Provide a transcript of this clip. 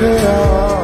could